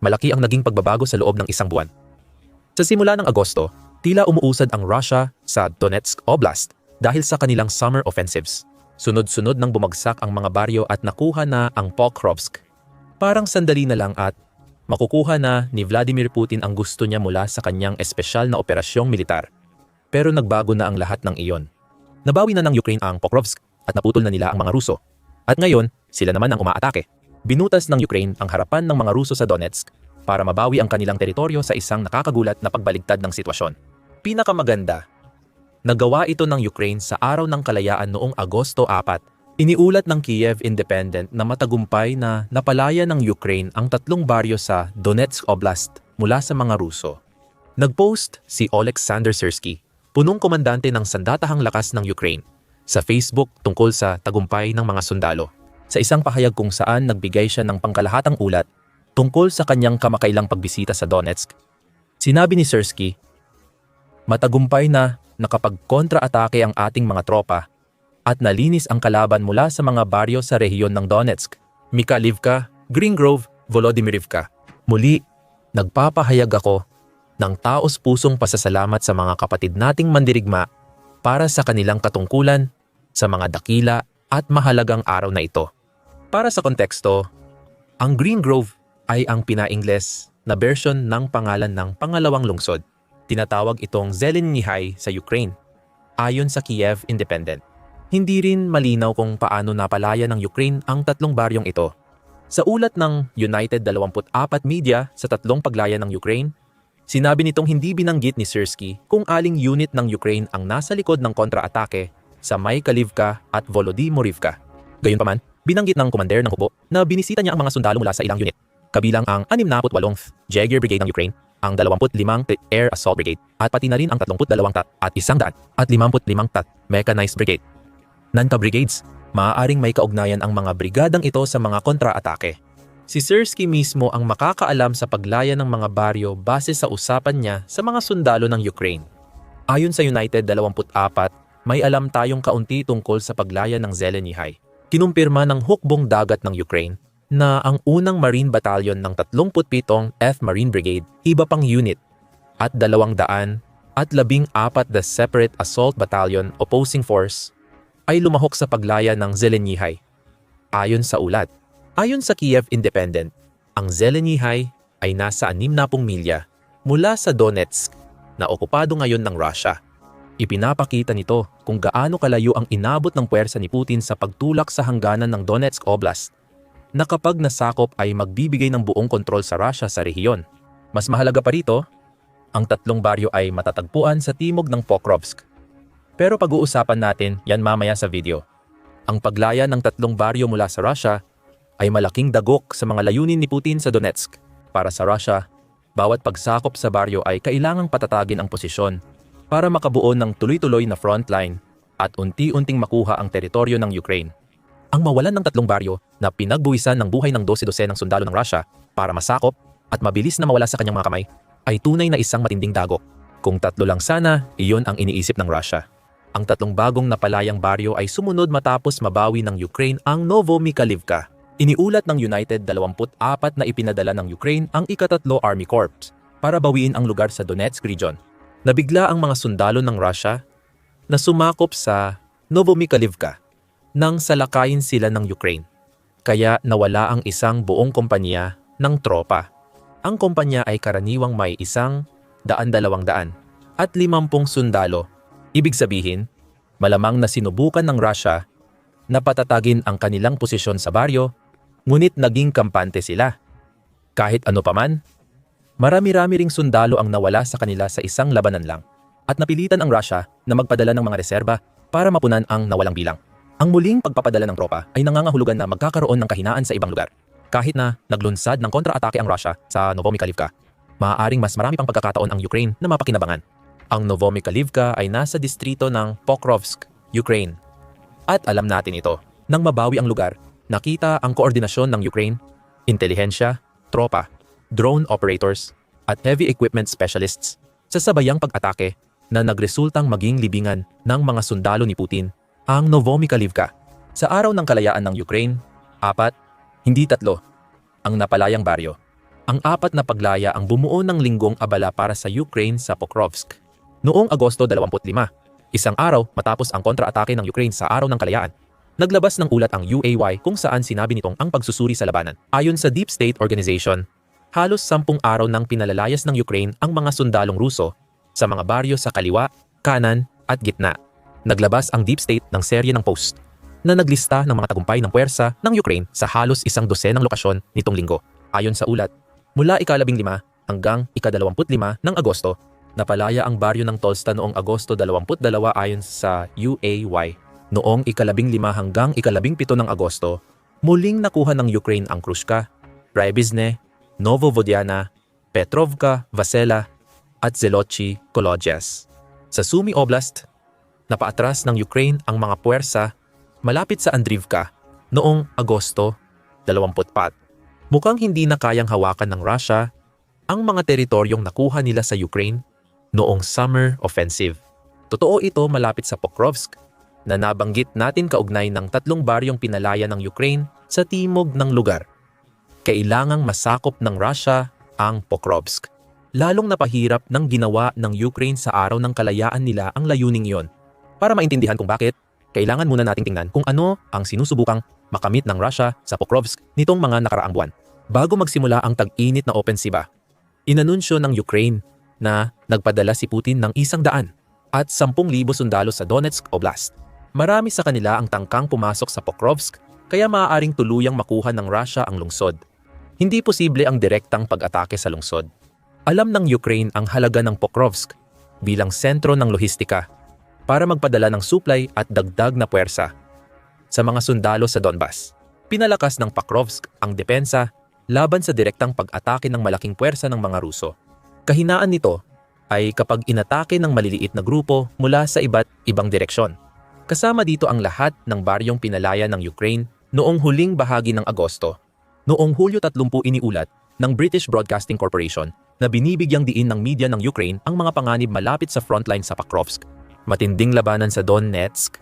malaki ang naging pagbabago sa loob ng isang buwan. Sa simula ng Agosto, tila umuusad ang Russia sa Donetsk Oblast dahil sa kanilang summer offensives. Sunod-sunod nang bumagsak ang mga baryo at nakuha na ang Pokrovsk. Parang sandali na lang at makukuha na ni Vladimir Putin ang gusto niya mula sa kanyang espesyal na operasyong militar. Pero nagbago na ang lahat ng iyon. Nabawi na ng Ukraine ang Pokrovsk at naputol na nila ang mga Ruso. At ngayon, sila naman ang umaatake. Binutas ng Ukraine ang harapan ng mga Ruso sa Donetsk para mabawi ang kanilang teritoryo sa isang nakakagulat na pagbaligtad ng sitwasyon. Pinakamaganda, nagawa ito ng Ukraine sa araw ng kalayaan noong Agosto 4. Iniulat ng Kiev Independent na matagumpay na napalaya ng Ukraine ang tatlong baryo sa Donetsk Oblast mula sa mga Ruso. Nagpost si Oleksandr Sersky, punong komandante ng sandatahang lakas ng Ukraine, sa Facebook tungkol sa tagumpay ng mga sundalo. Sa isang pahayag kung saan nagbigay siya ng pangkalahatang ulat tungkol sa kanyang kamakailang pagbisita sa Donetsk. Sinabi ni Sersky, Matagumpay na nakapag-kontra-atake ang ating mga tropa at nalinis ang kalaban mula sa mga baryo sa rehiyon ng Donetsk, Mikhalivka, Green Grove, Volodymyrivka. Muli, nagpapahayag ako ng taos-pusong pasasalamat sa mga kapatid nating mandirigma para sa kanilang katungkulan sa mga dakila at mahalagang araw na ito. Para sa konteksto, ang Green Grove ay ang pina-Ingles na version ng pangalan ng pangalawang lungsod. Tinatawag itong Zelenyihay sa Ukraine, ayon sa Kiev Independent. Hindi rin malinaw kung paano napalaya ng Ukraine ang tatlong baryong ito. Sa ulat ng United 24 Media sa tatlong paglaya ng Ukraine, sinabi nitong hindi binanggit ni Sersky kung aling unit ng Ukraine ang nasa likod ng kontra-atake sa Mykolivka at Volodymyrivka. Gayunpaman, binanggit ng komander ng hubo na binisita niya ang mga sundalo mula sa ilang unit, kabilang ang 68th Jaeger Brigade ng Ukraine ang 25th Air Assault Brigade at pati na rin ang 32 tat at 100 at 55 tat Mechanized Brigade. Nanka brigades, maaaring may kaugnayan ang mga brigadang ito sa mga kontra-atake. Si Sersky mismo ang makakaalam sa paglaya ng mga baryo base sa usapan niya sa mga sundalo ng Ukraine. Ayon sa United 24, may alam tayong kaunti tungkol sa paglaya ng Zelenyihay. Kinumpirma ng hukbong dagat ng Ukraine na ang unang Marine Battalion ng 37th F Marine Brigade, iba pang unit, at 200 at 14 the Separate Assault Battalion Opposing Force ay lumahok sa paglaya ng Zelenyihay. Ayon sa ulat, ayon sa Kiev Independent, ang Zelenyihay ay nasa 60 milya mula sa Donetsk na okupado ngayon ng Russia. Ipinapakita nito kung gaano kalayo ang inabot ng puwersa ni Putin sa pagtulak sa hangganan ng Donetsk Oblast na kapag nasakop ay magbibigay ng buong kontrol sa Russia sa rehiyon. Mas mahalaga pa rito, ang tatlong baryo ay matatagpuan sa timog ng Pokrovsk. Pero pag-uusapan natin yan mamaya sa video. Ang paglaya ng tatlong baryo mula sa Russia ay malaking dagok sa mga layunin ni Putin sa Donetsk. Para sa Russia, bawat pagsakop sa baryo ay kailangang patatagin ang posisyon para makabuo ng tuloy-tuloy na frontline at unti-unting makuha ang teritoryo ng Ukraine. Ang mawalan ng tatlong baryo na pinagbuwisan ng buhay ng 12 ng sundalo ng Russia para masakop at mabilis na mawala sa kanyang mga kamay ay tunay na isang matinding dagok. Kung tatlo lang sana, iyon ang iniisip ng Russia. Ang tatlong bagong napalayang baryo ay sumunod matapos mabawi ng Ukraine ang Novo Mikhalivka. Iniulat ng United 24 na ipinadala ng Ukraine ang ikatatlo Army Corps para bawiin ang lugar sa Donetsk region. Nabigla ang mga sundalo ng Russia na sumakop sa Novo Mikhalivka nang salakayin sila ng Ukraine. Kaya nawala ang isang buong kompanya ng tropa. Ang kompanya ay karaniwang may isang daan-dalawang daan at limampung sundalo. Ibig sabihin, malamang na sinubukan ng Russia na patatagin ang kanilang posisyon sa baryo, ngunit naging kampante sila. Kahit ano paman, marami-rami ring sundalo ang nawala sa kanila sa isang labanan lang at napilitan ang Russia na magpadala ng mga reserba para mapunan ang nawalang bilang. Ang muling pagpapadala ng tropa ay nangangahulugan na magkakaroon ng kahinaan sa ibang lugar. Kahit na naglunsad ng kontra-atake ang Russia sa Novomikhalivka, maaaring mas marami pang pagkakataon ang Ukraine na mapakinabangan. Ang Novomikhalivka ay nasa distrito ng Pokrovsk, Ukraine. At alam natin ito, nang mabawi ang lugar, nakita ang koordinasyon ng Ukraine, intelihensya, tropa, drone operators, at heavy equipment specialists sa sabayang pag-atake na nagresultang maging libingan ng mga sundalo ni Putin ang Novomikhalivka. Sa araw ng kalayaan ng Ukraine, apat, hindi tatlo, ang napalayang baryo. Ang apat na paglaya ang bumuo ng linggong abala para sa Ukraine sa Pokrovsk. Noong Agosto 25, isang araw matapos ang kontra-atake ng Ukraine sa Araw ng Kalayaan, naglabas ng ulat ang UAY kung saan sinabi nitong ang pagsusuri sa labanan. Ayon sa Deep State Organization, halos sampung araw nang pinalalayas ng Ukraine ang mga sundalong Ruso sa mga baryo sa kaliwa, kanan at gitna. Naglabas ang Deep State ng serye ng post na naglista ng mga tagumpay ng puwersa ng Ukraine sa halos isang dosenang lokasyon nitong linggo. Ayon sa ulat, mula ikalabing lima hanggang ikadalawamput lima ng Agosto, napalaya ang baryo ng Tolsta noong Agosto 22 ayon sa UAY. Noong ikalabing lima hanggang ikalabing pito ng Agosto, muling nakuha ng Ukraine ang Krushka, Rybizne, Novovodyana, Petrovka, Vasela, at Zelochi, Kolodges. Sa Sumy Oblast, napaatras ng Ukraine ang mga puwersa malapit sa Andrivka noong Agosto 24. Mukhang hindi na kayang hawakan ng Russia ang mga teritoryong nakuha nila sa Ukraine noong summer offensive. Totoo ito malapit sa Pokrovsk na nabanggit natin kaugnay ng tatlong baryong pinalaya ng Ukraine sa timog ng lugar. Kailangang masakop ng Russia ang Pokrovsk. Lalong napahirap ng ginawa ng Ukraine sa araw ng kalayaan nila ang layuning iyon. Para maintindihan kung bakit, kailangan muna nating tingnan kung ano ang sinusubukang makamit ng Russia sa Pokrovsk nitong mga nakaraang buwan. Bago magsimula ang tag-init na opensiba, inanunsyo ng Ukraine na nagpadala si Putin ng isang daan at 10,000 sundalo sa Donetsk Oblast. Marami sa kanila ang tangkang pumasok sa Pokrovsk kaya maaaring tuluyang makuha ng Russia ang lungsod. Hindi posible ang direktang pag-atake sa lungsod. Alam ng Ukraine ang halaga ng Pokrovsk bilang sentro ng lohistika para magpadala ng supply at dagdag na puwersa sa mga sundalo sa Donbas. Pinalakas ng Pakrovsk ang depensa laban sa direktang pag-atake ng malaking puwersa ng mga Ruso. Kahinaan nito ay kapag inatake ng maliliit na grupo mula sa iba't ibang direksyon. Kasama dito ang lahat ng baryong pinalaya ng Ukraine noong huling bahagi ng Agosto. Noong Hulyo 30 iniulat ng British Broadcasting Corporation na binibigyang diin ng media ng Ukraine ang mga panganib malapit sa frontline sa Pakrovsk. Matinding labanan sa Donetsk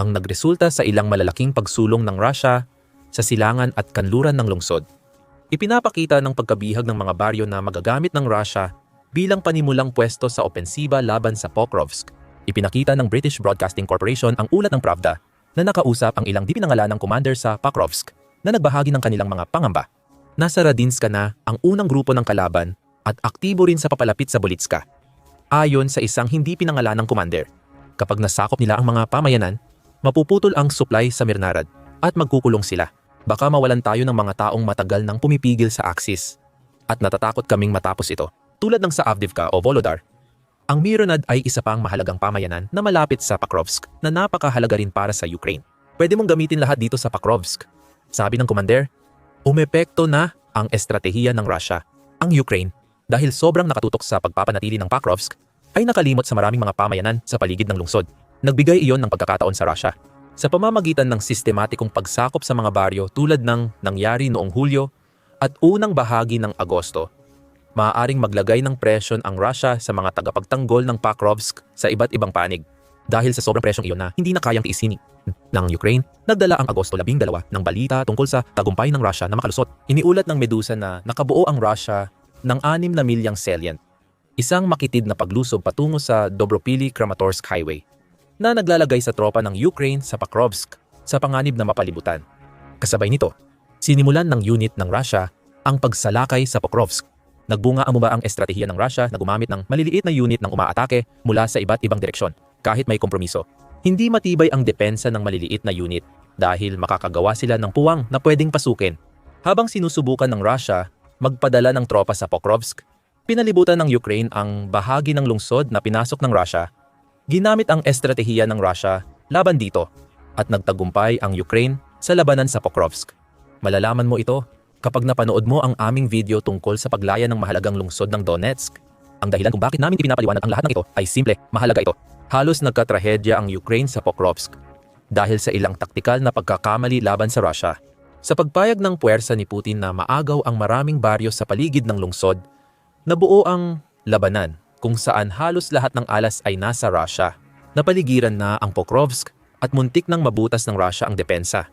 ang nagresulta sa ilang malalaking pagsulong ng Russia sa silangan at kanluran ng lungsod. Ipinapakita ng pagkabihag ng mga baryo na magagamit ng Russia bilang panimulang pwesto sa opensiba laban sa Pokrovsk Ipinakita ng British Broadcasting Corporation ang ulat ng Pravda na nakausap ang ilang di pinangalanang commander sa Pakrovsk na nagbahagi ng kanilang mga pangamba. Nasa Radinska na ang unang grupo ng kalaban at aktibo rin sa papalapit sa Bolitska. Ayon sa isang hindi pinangalanang commander, kapag nasakop nila ang mga pamayanan, mapuputol ang supply sa Mirnarad at magkukulong sila. Baka mawalan tayo ng mga taong matagal nang pumipigil sa Axis at natatakot kaming matapos ito. Tulad ng sa Avdivka o Volodar, ang Mironad ay isa pang mahalagang pamayanan na malapit sa Pakrovsk na napakahalaga rin para sa Ukraine. Pwede mong gamitin lahat dito sa Pakrovsk. Sabi ng commander, umepekto na ang estratehiya ng Russia. Ang Ukraine, dahil sobrang nakatutok sa pagpapanatili ng Pakrovsk, ay nakalimot sa maraming mga pamayanan sa paligid ng lungsod. Nagbigay iyon ng pagkakataon sa Russia. Sa pamamagitan ng sistematikong pagsakop sa mga baryo tulad ng nangyari noong Hulyo at unang bahagi ng Agosto, maaaring maglagay ng presyon ang Russia sa mga tagapagtanggol ng Pakrovsk sa iba't ibang panig. Dahil sa sobrang presyong iyon na hindi na kayang tiisin ng Ukraine, nagdala ang Agosto 12 ng balita tungkol sa tagumpay ng Russia na makalusot. Iniulat ng Medusa na nakabuo ang Russia ng 6 na milyang salient, isang makitid na paglusob patungo sa Dobropili-Kramatorsk Highway, na naglalagay sa tropa ng Ukraine sa Pakrovsk sa panganib na mapalibutan. Kasabay nito, sinimulan ng unit ng Russia ang pagsalakay sa Pokrovsk Nagbunga ang ang estratehiya ng Russia na gumamit ng maliliit na unit ng umaatake mula sa iba't ibang direksyon, kahit may kompromiso. Hindi matibay ang depensa ng maliliit na unit dahil makakagawa sila ng puwang na pwedeng pasukin. Habang sinusubukan ng Russia magpadala ng tropa sa Pokrovsk, pinalibutan ng Ukraine ang bahagi ng lungsod na pinasok ng Russia. Ginamit ang estratehiya ng Russia laban dito at nagtagumpay ang Ukraine sa labanan sa Pokrovsk. Malalaman mo ito kapag napanood mo ang aming video tungkol sa paglaya ng mahalagang lungsod ng Donetsk. Ang dahilan kung bakit namin ipinapaliwanag ang lahat ng ito ay simple, mahalaga ito. Halos nagkatrahedya ang Ukraine sa Pokrovsk dahil sa ilang taktikal na pagkakamali laban sa Russia. Sa pagpayag ng puwersa ni Putin na maagaw ang maraming baryo sa paligid ng lungsod, nabuo ang labanan kung saan halos lahat ng alas ay nasa Russia. Napaligiran na ang Pokrovsk at muntik nang mabutas ng Russia ang depensa.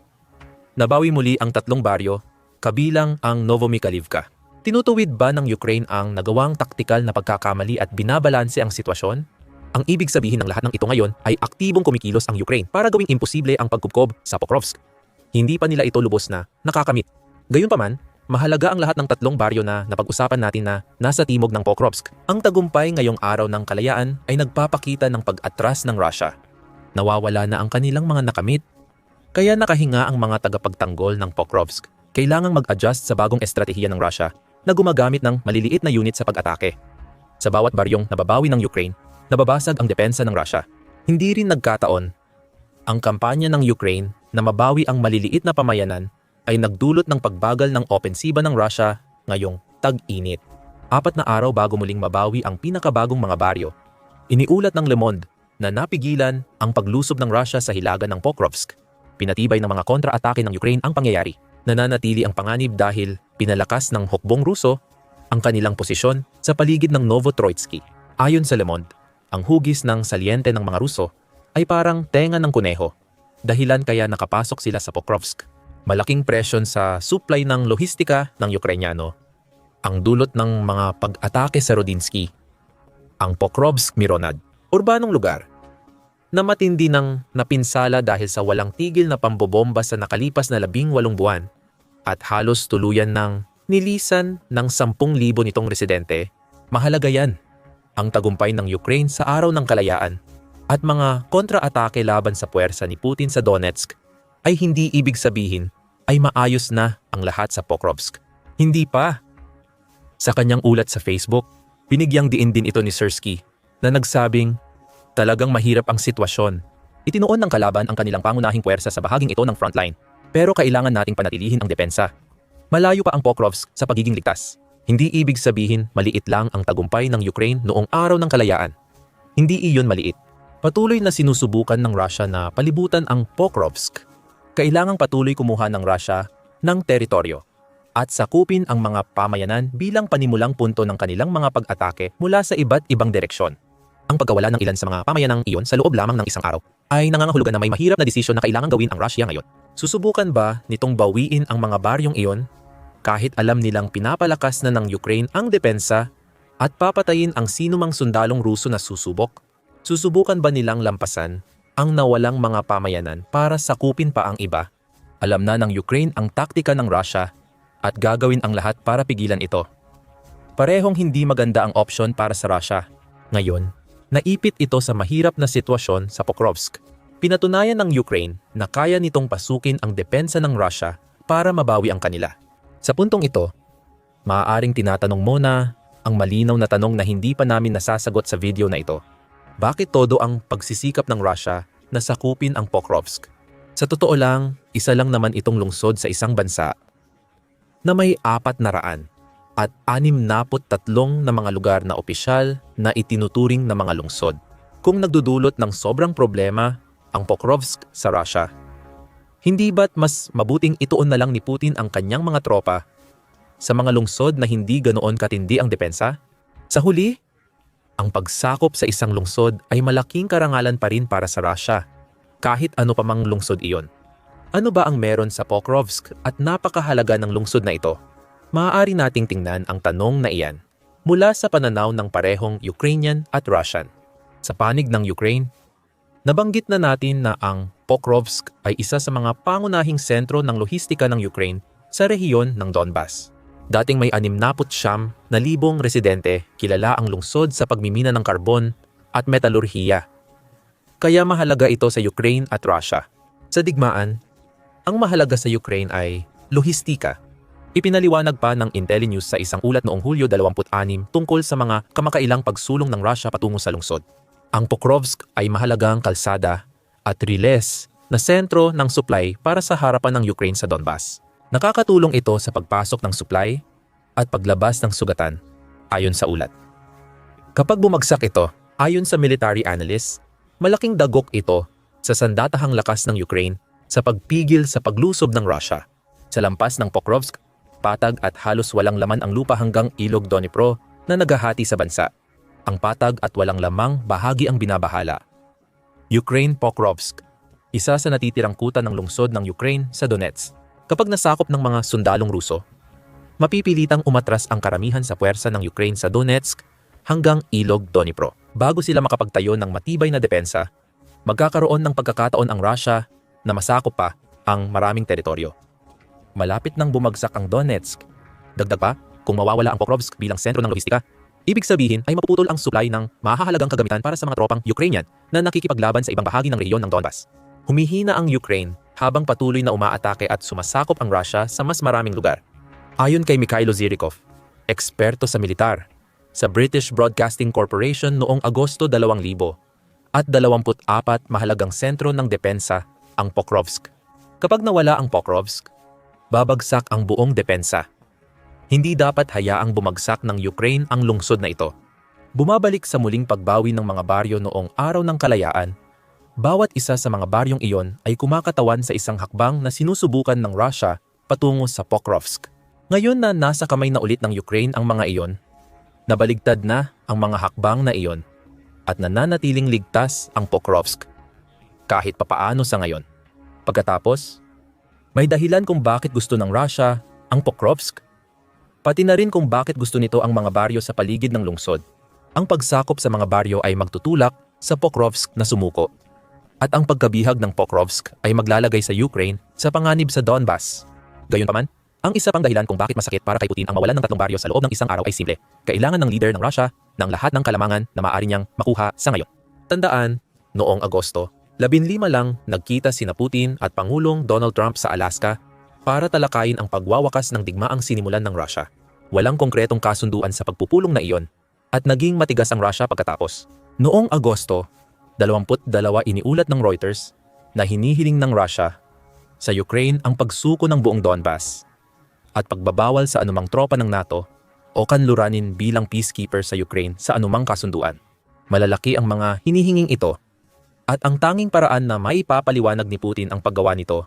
Nabawi muli ang tatlong baryo kabilang ang Novomikhalivka. Tinutuwid ba ng Ukraine ang nagawang taktikal na pagkakamali at binabalanse ang sitwasyon? Ang ibig sabihin ng lahat ng ito ngayon ay aktibong kumikilos ang Ukraine para gawing imposible ang pagkubkob sa Pokrovsk. Hindi pa nila ito lubos na nakakamit. Gayunpaman, mahalaga ang lahat ng tatlong baryo na napag-usapan natin na nasa timog ng Pokrovsk. Ang tagumpay ngayong araw ng kalayaan ay nagpapakita ng pag-atras ng Russia. Nawawala na ang kanilang mga nakamit. Kaya nakahinga ang mga tagapagtanggol ng Pokrovsk. Kailangang mag-adjust sa bagong estratehiya ng Russia na gumagamit ng maliliit na unit sa pag-atake. Sa bawat baryong nababawi ng Ukraine, nababasag ang depensa ng Russia. Hindi rin nagkataon. Ang kampanya ng Ukraine na mabawi ang maliliit na pamayanan ay nagdulot ng pagbagal ng opensiba ng Russia ngayong tag-init. Apat na araw bago muling mabawi ang pinakabagong mga baryo. Iniulat ng Le Monde na napigilan ang paglusob ng Russia sa hilaga ng Pokrovsk. Pinatibay ng mga kontra-atake ng Ukraine ang pangyayari. Nananatili ang panganib dahil pinalakas ng hukbong Ruso ang kanilang posisyon sa paligid ng Novotroitsky. Ayon sa Le Monde, ang hugis ng salyente ng mga Ruso ay parang tenga ng kuneho, dahilan kaya nakapasok sila sa Pokrovsk. Malaking presyon sa supply ng lohistika ng Ukrainyano. Ang dulot ng mga pag-atake sa Rodinsky. Ang Pokrovsk Mironad, urbanong lugar, na matindi ng napinsala dahil sa walang tigil na pambobomba sa nakalipas na labing walong buwan at halos tuluyan ng nilisan ng 10,000 nitong residente, mahalaga yan ang tagumpay ng Ukraine sa araw ng kalayaan at mga kontra-atake laban sa puwersa ni Putin sa Donetsk ay hindi ibig sabihin ay maayos na ang lahat sa Pokrovsk. Hindi pa. Sa kanyang ulat sa Facebook, binigyang diin din ito ni Sersky na nagsabing talagang mahirap ang sitwasyon. Itinuon ng kalaban ang kanilang pangunahing puwersa sa bahaging ito ng frontline pero kailangan nating panatilihin ang depensa. Malayo pa ang Pokrovsk sa pagiging ligtas. Hindi ibig sabihin maliit lang ang tagumpay ng Ukraine noong araw ng kalayaan. Hindi iyon maliit. Patuloy na sinusubukan ng Russia na palibutan ang Pokrovsk. Kailangang patuloy kumuha ng Russia ng teritoryo at sakupin ang mga pamayanan bilang panimulang punto ng kanilang mga pag-atake mula sa iba't ibang direksyon. Ang pagkawala ng ilan sa mga pamayanang iyon sa loob lamang ng isang araw ay nangangahulugan na may mahirap na desisyon na kailangang gawin ang Russia ngayon. Susubukan ba nitong bawiin ang mga baryong iyon kahit alam nilang pinapalakas na ng Ukraine ang depensa at papatayin ang sinumang sundalong Ruso na susubok? Susubukan ba nilang lampasan ang nawalang mga pamayanan para sakupin pa ang iba? Alam na ng Ukraine ang taktika ng Russia at gagawin ang lahat para pigilan ito. Parehong hindi maganda ang opsyon para sa Russia. Ngayon, naipit ito sa mahirap na sitwasyon sa Pokrovsk. Pinatunayan ng Ukraine na kaya nitong pasukin ang depensa ng Russia para mabawi ang kanila. Sa puntong ito, maaaring tinatanong mo na ang malinaw na tanong na hindi pa namin nasasagot sa video na ito. Bakit todo ang pagsisikap ng Russia na sakupin ang Pokrovsk? Sa totoo lang, isa lang naman itong lungsod sa isang bansa na may apat na raan at anim naput tatlong na mga lugar na opisyal na itinuturing na mga lungsod. Kung nagdudulot ng sobrang problema ang Pokrovsk sa Russia, hindi ba't mas mabuting ituon na lang ni Putin ang kanyang mga tropa sa mga lungsod na hindi ganoon katindi ang depensa? Sa huli, ang pagsakop sa isang lungsod ay malaking karangalan pa rin para sa Russia, kahit ano pa mang lungsod iyon. Ano ba ang meron sa Pokrovsk at napakahalaga ng lungsod na ito? Maaari nating tingnan ang tanong na iyan mula sa pananaw ng parehong Ukrainian at Russian. Sa panig ng Ukraine, nabanggit na natin na ang Pokrovsk ay isa sa mga pangunahing sentro ng lohistika ng Ukraine sa rehiyon ng Donbas. Dating may 69 na libong residente, kilala ang lungsod sa pagmimina ng karbon at metalurhiya. Kaya mahalaga ito sa Ukraine at Russia. Sa digmaan, ang mahalaga sa Ukraine ay lohistika. Ipinaliwanag pa ng Intellinews sa isang ulat noong Hulyo 26 tungkol sa mga kamakailang pagsulong ng Russia patungo sa lungsod. Ang Pokrovsk ay mahalagang kalsada at Riles na sentro ng supply para sa harapan ng Ukraine sa Donbas. Nakakatulong ito sa pagpasok ng supply at paglabas ng sugatan, ayon sa ulat. Kapag bumagsak ito, ayon sa military analysts, malaking dagok ito sa sandatahang lakas ng Ukraine sa pagpigil sa paglusob ng Russia. Sa lampas ng Pokrovsk, patag at halos walang laman ang lupa hanggang ilog Dnipro na naghahati sa bansa. Ang patag at walang lamang bahagi ang binabahala Ukraine Pokrovsk, isa sa natitirang kuta ng lungsod ng Ukraine sa Donetsk. Kapag nasakop ng mga sundalong Ruso, mapipilitang umatras ang karamihan sa puwersa ng Ukraine sa Donetsk hanggang Ilog Dnipro. Bago sila makapagtayo ng matibay na depensa, magkakaroon ng pagkakataon ang Russia na masakop pa ang maraming teritoryo. Malapit nang bumagsak ang Donetsk, dagdag pa kung mawawala ang Pokrovsk bilang sentro ng logistika, ibig sabihin ay mapuputol ang supply ng mahahalagang kagamitan para sa mga tropang Ukrainian na nakikipaglaban sa ibang bahagi ng rehiyon ng Donbas. Humihina ang Ukraine habang patuloy na umaatake at sumasakop ang Russia sa mas maraming lugar. Ayon kay Mikhailo Zirikov, eksperto sa militar, sa British Broadcasting Corporation noong Agosto 2000 at 24 mahalagang sentro ng depensa ang Pokrovsk. Kapag nawala ang Pokrovsk, babagsak ang buong depensa. Hindi dapat hayaang bumagsak ng Ukraine ang lungsod na ito. Bumabalik sa muling pagbawi ng mga baryo noong araw ng kalayaan, bawat isa sa mga baryong iyon ay kumakatawan sa isang hakbang na sinusubukan ng Russia patungo sa Pokrovsk. Ngayon na nasa kamay na ulit ng Ukraine ang mga iyon, nabaligtad na ang mga hakbang na iyon at nananatiling ligtas ang Pokrovsk kahit papaano sa ngayon. Pagkatapos, may dahilan kung bakit gusto ng Russia ang Pokrovsk. Pati na rin kung bakit gusto nito ang mga baryo sa paligid ng lungsod. Ang pagsakop sa mga baryo ay magtutulak sa Pokrovsk na sumuko. At ang pagkabihag ng Pokrovsk ay maglalagay sa Ukraine sa panganib sa Donbas. Gayunpaman, ang isa pang dahilan kung bakit masakit para kay Putin ang mawalan ng tatlong baryo sa loob ng isang araw ay simple. Kailangan ng leader ng Russia ng lahat ng kalamangan na maaari niyang makuha sa ngayon. Tandaan, noong Agosto, labinlima lang nagkita sina Putin at Pangulong Donald Trump sa Alaska para talakayin ang pagwawakas ng digmaang sinimulan ng Russia. Walang konkretong kasunduan sa pagpupulong na iyon at naging matigas ang Russia pagkatapos. Noong Agosto, 22 iniulat ng Reuters na hinihiling ng Russia sa Ukraine ang pagsuko ng buong Donbas at pagbabawal sa anumang tropa ng NATO o kanluranin bilang peacekeeper sa Ukraine sa anumang kasunduan. Malalaki ang mga hinihinging ito at ang tanging paraan na maipapaliwanag ni Putin ang paggawa nito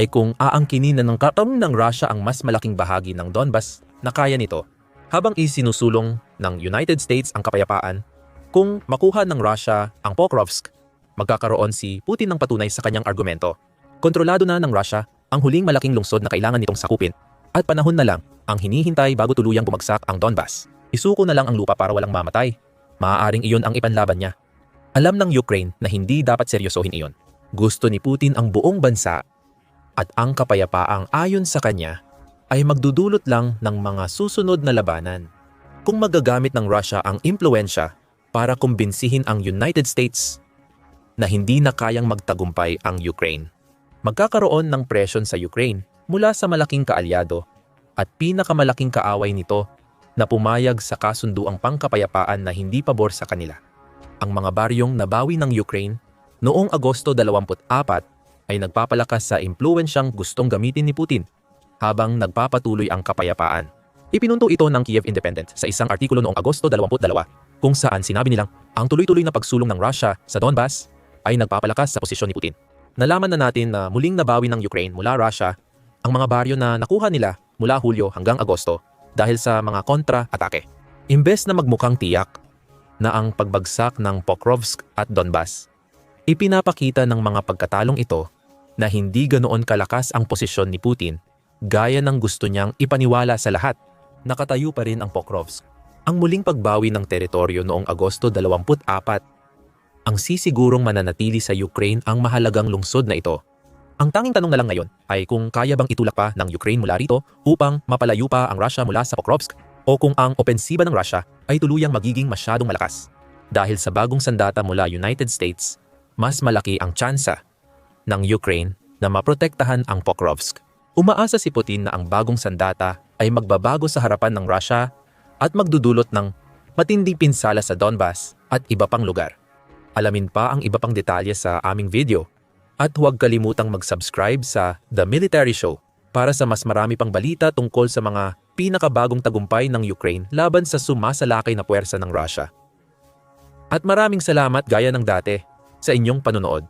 ay kung aangkinin na ng katam ng Russia ang mas malaking bahagi ng Donbas na kaya nito habang isinusulong ng United States ang kapayapaan kung makuha ng Russia ang Pokrovsk, magkakaroon si Putin ng patunay sa kanyang argumento. Kontrolado na ng Russia ang huling malaking lungsod na kailangan nitong sakupin at panahon na lang ang hinihintay bago tuluyang bumagsak ang Donbas. Isuko na lang ang lupa para walang mamatay. Maaaring iyon ang ipanlaban niya. Alam ng Ukraine na hindi dapat seryosohin iyon. Gusto ni Putin ang buong bansa at ang kapayapaang ayon sa kanya ay magdudulot lang ng mga susunod na labanan. Kung magagamit ng Russia ang impluensya para kumbinsihin ang United States na hindi na kayang magtagumpay ang Ukraine. Magkakaroon ng presyon sa Ukraine mula sa malaking kaalyado at pinakamalaking kaaway nito na pumayag sa kasunduang pangkapayapaan na hindi pabor sa kanila. Ang mga baryong nabawi ng Ukraine noong Agosto 24 ay nagpapalakas sa impluensyang gustong gamitin ni Putin habang nagpapatuloy ang kapayapaan. Ipinunto ito ng Kiev Independent sa isang artikulo noong Agosto 22 kung saan sinabi nilang ang tuloy-tuloy na pagsulong ng Russia sa Donbas ay nagpapalakas sa posisyon ni Putin. Nalaman na natin na muling nabawi ng Ukraine mula Russia ang mga baryo na nakuha nila mula Hulyo hanggang Agosto dahil sa mga kontra-atake. Imbes na magmukhang tiyak na ang pagbagsak ng Pokrovsk at Donbas, ipinapakita ng mga pagkatalong ito na hindi ganoon kalakas ang posisyon ni Putin gaya ng gusto niyang ipaniwala sa lahat. Nakatayo pa rin ang Pokrovsk. Ang muling pagbawi ng teritoryo noong Agosto 24 ang sisigurong mananatili sa Ukraine ang mahalagang lungsod na ito ang tanging tanong na lang ngayon ay kung kaya bang itulak pa ng Ukraine mula rito upang mapalayo pa ang Russia mula sa Pokrovsk o kung ang opensiba ng Russia ay tuluyang magiging masyadong malakas. Dahil sa bagong sandata mula United States, mas malaki ang tsansa ng Ukraine na maprotektahan ang Pokrovsk. Umaasa si Putin na ang bagong sandata ay magbabago sa harapan ng Russia at magdudulot ng matinding pinsala sa Donbas at iba pang lugar. Alamin pa ang iba pang detalye sa aming video at huwag kalimutang mag-subscribe sa The Military Show para sa mas marami pang balita tungkol sa mga pinakabagong tagumpay ng Ukraine laban sa sumasalakay na puwersa ng Russia. At maraming salamat gaya ng dati sa inyong panonood.